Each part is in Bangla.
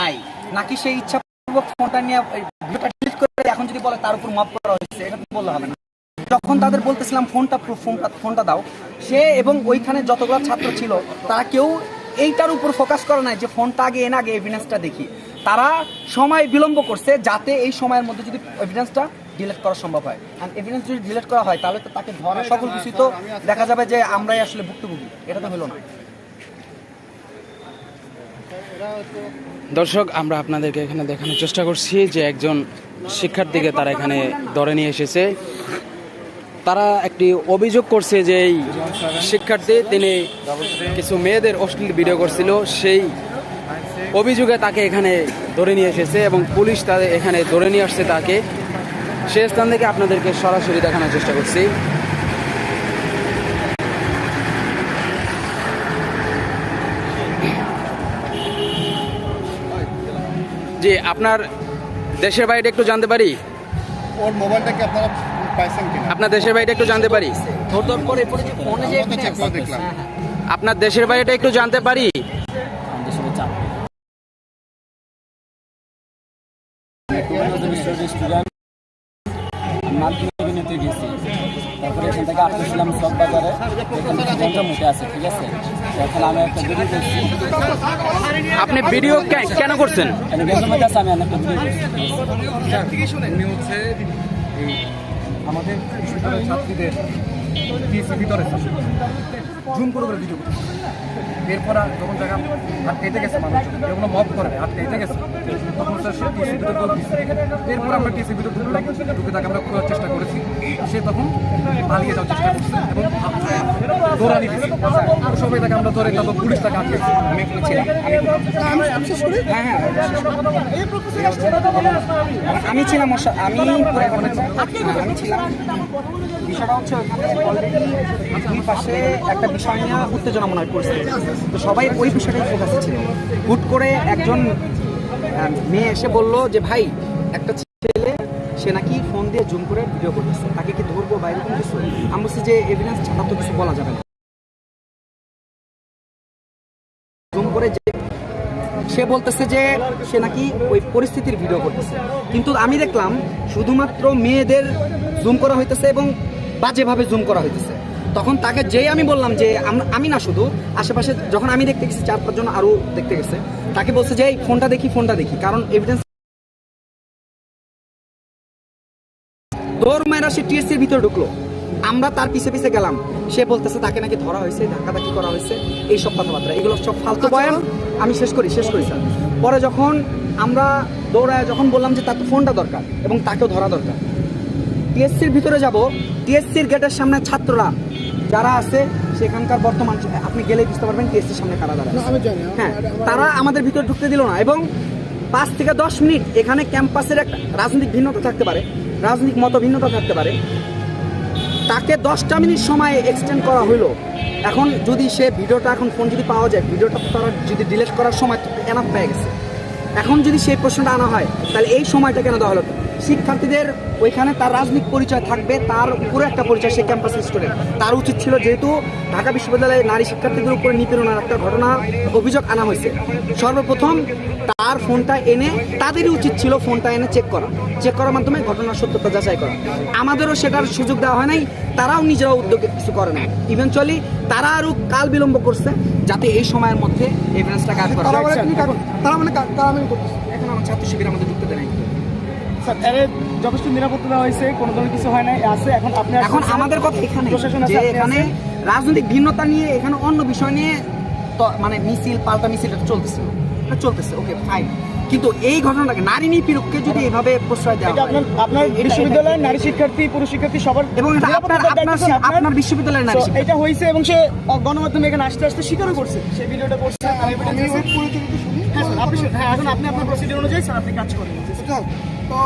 নাই। নাকি সেই ইচ্ছাপূর্বক ফোনটা নিয়ে এখন যদি বলে তার উপর করা হয়েছে, এটা হবে না। যখন তাদের বলতেছিলাম, ফোনটা ফোনটা ফোনটা দাও। সে এবং ওইখানে যতগুলো ছাত্র ছিল, তারা কেউ এইটার উপর ফোকাস করে নাই যে ফোনটা আগে, এনে আগে এভিডেন্সটা দেখি। তারা সময় বিলম্ব করছে যাতে এই সময়ের মধ্যে যদি এভিডেন্সটা ডিলিট করা সম্ভব হয়। আর এভিডেন্স যদি ডিলিট করা হয়, তাহলে তো তাকে ধরা, সকল কিছুই তো দেখা যাবে যে আমরাই আসলে ভুক্তভোগী। এটা তো হলো না। দর্শক, আমরা আপনাদেরকে এখানে দেখানোর চেষ্টা করছি যে একজন শিক্ষার্থীকে তারা এখানে ধরে নিয়ে এসেছে। তারা একটি অভিযোগ করছে যে এই শিক্ষার্থী, তিনি কিছু মেয়েদের অশ্লীল ভিডিও করছিল। সেই অভিযোগে তাকে এখানে ধরে নিয়ে এসেছে এবং পুলিশ তাদের এখানে ধরে নিয়ে আসছে তাকে। সে স্থান থেকে আপনাদেরকে সরাসরি দেখানোর চেষ্টা করছি। জি আপনার দেশের বাইরে একটু জানতে পারি? ওর মোবাইলটা কি আপনারা পাইছেন কিনা? আপনার দেশের বাইরে একটু জানতে পারি? ধর ধর করে পরে যে ফোনে যে করে evidence- দেখলাম। হ্যাঁ, হ্যাঁ। আপনার দেশের বাড়িটা একটু জানতে পারি? গেছি এখান থেকে আসতেছিলাম সব বাজারে আছে ঠিক আছে? এখন আমি একটা ভিডিও করছি আপনি ভিডিও কেন করছেন? আমি একটা ভিডিও করছি হচ্ছে আমাদের বিশ্ববিদ্যালয়ের ছাত্রীদের ভিতরে জুম করে করে ভিডিও করছে। এরপর আর যখন জায়গা হাত কেটে গেছে মানুষ হাত কেটে গেছে। তখন স্যার সে টিএসসি ভিতরে এরপর আমরা টিএসসি ভিতরে ঢুকলাম। ঢুকে তাকে আমরা চেষ্টা করেছি। সে তখন পালিয়ে যাওয়ার চেষ্টা করছে এবং দৌড়ানি সবাই তাকে আমরা ধরে তারপর পুলিশ তাকে আমি এখানে ছিলাম। আমি হ্যাঁ হ্যাঁ আমি ছিলাম আমি আমি ছিলাম। বিষয়টা হচ্ছে দুই পাশে একটা বিষয় নিয়ে উত্তেজনা মনে হয় পরিস্থিতি। তো সবাই ওই বিষয়টাই ফোকাসে ছিল। হুট করে একজন মেয়ে এসে বলল যে ভাই একটা ছেলে সে নাকি দিয়ে জুম করে ভিডিও করতেছে। তাকে কি ধরবো বা এরকম কিছু? আমি বলছি যে এভিডেন্স ছাড়া তো কিছু বলা যাবে না। জুম করে যে সে বলতেছে যে, সে নাকি ওই পরিস্থিতির ভিডিও করতেছে। কিন্তু আমি দেখলাম শুধুমাত্র মেয়েদের জুম করা হইতেছে এবং বাজেভাবে জুম করা হইতেছে। তখন তাকে যেই আমি বললাম যে, আমি না শুধু, আশেপাশে যখন আমি দেখতে গেছি চার পাঁচজন আরও দেখতে গেছে, তাকে বলছে যে, এই ফোনটা দেখি ফোনটা দেখি। কারণ এভিডেন্স দৌড় মেয়েরা সে টিএসসির ভিতরে ঢুকলো। আমরা তার পিছে পিছে গেলাম। সে বলতেছে তাকে নাকি ধরা হয়েছে ধাক্কাধাক্কি করা হয়েছে। এই সব কথাবার্তা। এগুলো সব ফালতু বয়ান। আমি শেষ করি শেষ করি স্যার। পরে যখন আমরা দৌড়ায় যখন বললাম যে তার তো ফোনটা দরকার এবং তাকেও ধরা দরকার। টিএসসির ভিতরে যাব। টিএসসির গেটের সামনে ছাত্ররা যারা আছে সেখানকার বর্তমান আপনি গেলেই বুঝতে পারবেন টিএসসির সামনে কারা দাঁড়ায় হ্যাঁ তারা আমাদের ভিতরে ঢুকতে দিল না এবং পাঁচ থেকে দশ মিনিট এখানে ক্যাম্পাসের একটা রাজনৈতিক ভিন্নতা থাকতে পারে। রাজনৈতিক মত ভিন্নতা থাকতে পারে। তাকে দশটা মিনিট সময় এক্সটেন্ড করা হলো এখন যদি সে ভিডিওটা এখন ফোন যদি পাওয়া যায়, ভিডিওটা তারা যদি ডিলেট করার সময় এনাফ পেয়ে গেছে। এখন যদি সেই প্রশ্নটা আনা হয়, তাহলে এই সময়টা কেন দেওয়া হলো? শিক্ষার্থীদের ওইখানে তার রাজনৈতিক পরিচয় থাকবে তার উপরে একটা পরিচয় সে ক্যাম্পাসের স্টুডেন্ট তার উচিত ছিল যেহেতু ঢাকা বিশ্ববিদ্যালয়ে নারী শিক্ষার্থীদের উপরে নিপীড়নের একটা ঘটনা অভিযোগ আনা হয়েছে। সর্বপ্রথম তার ফোনটা এনে তাদেরই উচিত ছিল ফোনটা এনে চেক করা। চেক করার মাধ্যমে ঘটনার সত্যতা যাচাই করা। আমাদেরও সেটার সুযোগ দেওয়া হয় নাই তারাও নিজেরাও উদ্যোগে কিছু করে না ইভেনচুয়ালি তারা আরও কাল বিলম্ব করছে যাতে এই সময়ের মধ্যে এভিডেন্সটা কাজ করা তারা মানে তারা মানে করতেছে। এখন আমার ছাত্র শিবির আমাদের ঢুকতে দেয় নাই। স্যার এর যথেষ্ট নিরাপত্তা দেওয়া হয়েছে কোনো ধরনের কিছু হয় নাই আছে এখন আপনি এখন আমাদের কথা এখানে যে এখানে রাজনৈতিক ভিন্নতা নিয়ে এখানে অন্য বিষয় নিয়ে মানে মিছিল পাল্টা মিছিল চলতেছে। চলতেছে ওকে ফাইন কিন্তু এই ঘটনাটাকে নারী নিপীড়ককে যদি এভাবে প্রশ্রয় দেওয়া এটা হয় আপনার আপনার বিশ্ববিদ্যালয়ের নারী শিক্ষার্থী পুরুষ শিক্ষার্থী সবার এবং এটা আপনার আপনার আপনার বিশ্ববিদ্যালয়ের নারী এটা হয়েছে এবং সে গণমাধ্যমে এখানে আসতে আসতে স্বীকারও করছে। সেই ভিডিওটা করছে আছে। হ্যাঁ স্যার আপনি হ্যাঁ এখন আপনি আপনার প্রসিডিউর অনুযায়ী স্যার আপনি কাজ করেন। তো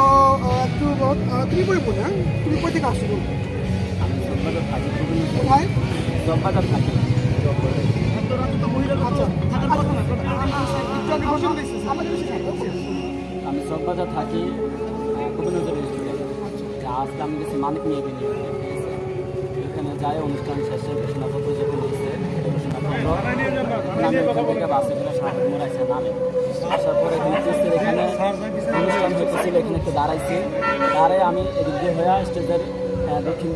একটু তুমি হ্যাঁ? তুমি থেকে আসছো? কোথায় আমি জব্বাজার থাকি আজকে আমি গেছি মানিক নিয়ে এখানে যাই অনুষ্ঠান শেষে ঘোষণাপত্র যখন দিয়েছে আমি ওখান থেকে বাসে সাহায্য মোড়াইছে নামে আসার পরে এখানে এখানে একটু দাঁড়াইছি দাঁড়ায় আমি এদিক দিয়ে হয়ে স্টেজের দক্ষিণ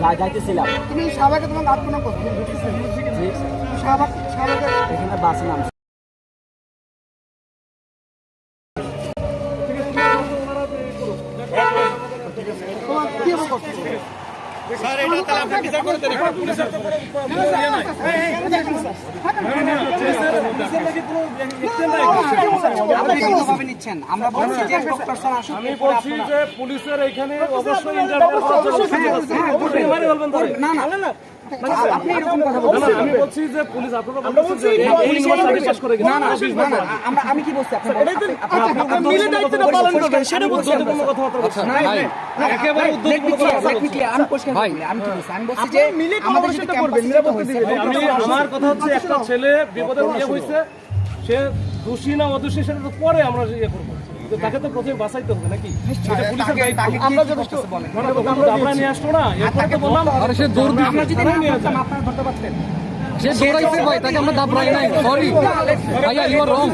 যা- যাইতেছিলাম তুমি শাহবাগে তোমার আটকানো করছ যে এটা তাহলে আপনি বিচার করে দেন কি হবে করছ আপনি ভিন্নভাবে নিচ্ছেন আমরা বলছি যে স্পোকপারসন আসুক আমি বলছি যে পুলিশের এখানে অবশ্যই ইন্টারভিউ করা না না না না আপনি এরকম কথা বলছেন আমি বলছি যে পুলিশ আপনারা বলছেন যে এই ইউনিভার্সিটি পাস করে না না না না আমরা আমি কি বলছি আপনি আপনি- আপনি- মিলে দায়িত্বটা পালন করবেন সেটা বলছি কোনো কথাবার্তা বলছি না। একেবারে let me clear, let me clear, আমি পরিষ্কার করে আমি কি বলছি আমি বলছি যে আমাদের যদি ক্যাম্পাসে যেতে হয়েছে, আমি আমার কথা হচ্ছে একটা ছেলে বিপদে হয়েছে সে দোষী না অদোষী সেটা তো পরে আমরা ইয়ে করব তাকে তো প্রথমে বাঁচাইতে হবে নাকি? মানে আমরা নিয়ে না এরপরে তো বললাম আপনারা ধরতে পারতেন দৌড়াইছে ভাই তাকে আমরা নাই সরি ভাইয়া ইউ আর রং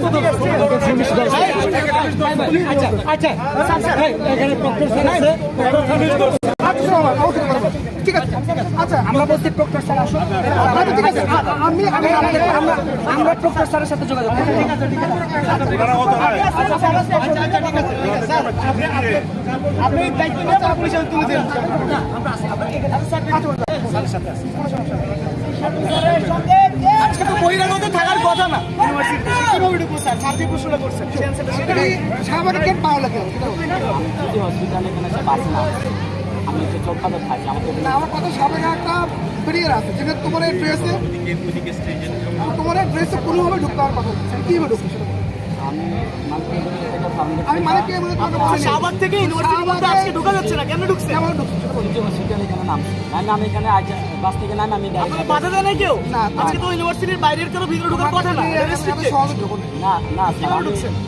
আচ্ছা আছে আচ্ছা আমরা বলছি প্রক্টর স্যার আসুন। ঠিক আছে আমি আমি আমরা আমরা আমরা প্রক্টর স্যারের সাথে যোগাযোগ করব ঠিক আছে ঠিক আছে। আপনি দায়িত্ব নিয়ে পুলিশের তুলে দিন আজকে তো বহিরাগত থাকার কথা না। পাওয়া লাগে? আমি না আমার কথা একটা বেরিয়ে আছে যেটা তোমার এই ড্রেসে তোমার এই ড্রেসে কোনোভাবে ঢুকতে আমার কথা হচ্ছে কীভাবে ঢুকছে সেটা আমি মানে থেকে আমি মানে কি বলে তোমাকে থেকে ইউনিভার্সিটির মধ্যে আজকে ঢোকা যাচ্ছে না কেন ঢুকছে? বলো। যে হসপিটাল এখানে আমি এখানে আজ বাস থেকে নামে আমি বাধা দেয় না কেউ আজকে তো ইউনিভার্সিটির বাইরের কেউ ভিতরে ঢোকার কথা না না। না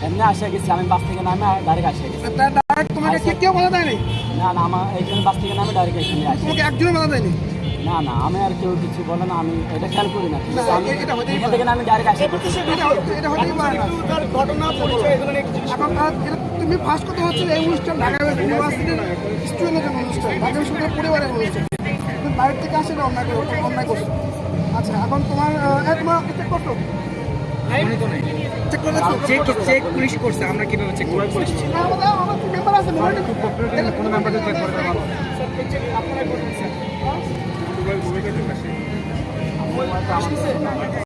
এমনি আসে গেছি আমি বাস থেকে নামে ডাইরেক্ট আসে গেছি। ডাইরেক্ট তোমাকে কি কেউ বাধা দেয়নি? না না আমার এখানে বাস থেকে নামে ডাইরেক্ট এখানে আসি। তোমাকে একজনও বাধা দেয়নি? না না আমি আর কেউ কিছু বলে না আমি এটা খেয়াল করি না। কিন্তু না, আমি এটা হতেই এখান থেকে আমি ডাইরেক্ট আসি। এটা হতে- এটা হতেই পারে। না ঘটনা পরিচয় এগুলো এখন আর তুমি ফার্স্ট কথা হচ্ছে এই অনুষ্ঠান ঢাকা ইউনিভার্সিটির স্টুডেন্টের জন্য অনুষ্ঠান ঢাকা বিশ্ববিদ্যালয়ের পরিবারের অনুষ্ঠান। তুমি বাইরে থেকে আসে না অন্যায় করো অন্যায় করছ। আচ্ছা এখন তোমার তোমার করছ? করে দেখছ চেক চেক পুলিশ করছে আমরা কীভাবে চেক করব আপনারা করবেন স্যার